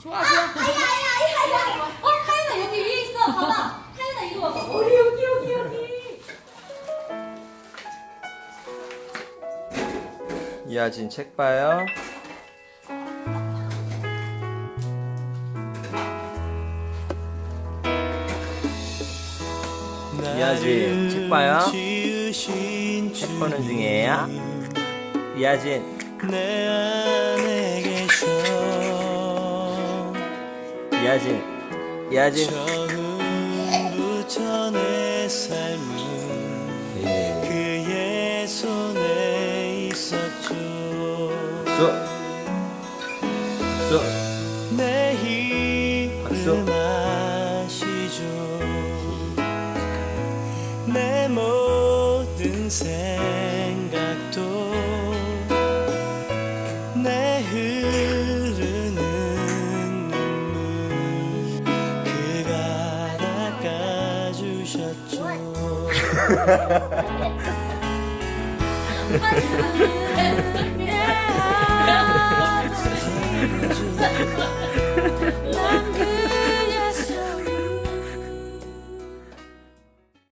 좋아 좋아. 하이나 어 하이나 여기 위에 있어 봐봐 하이나 이거 봐봐 어디 여기 여기 여기 이하진 책 봐요. 이하진 책 봐요. 책 보는 중이에요. 이하진 내 안에 계셔 이하진 이하진 처음부터 내 삶은 예. 그의 손에 있었죠 쏘. 내 박수. 힘을 마시죠 내 모든 생 닦아주셨죠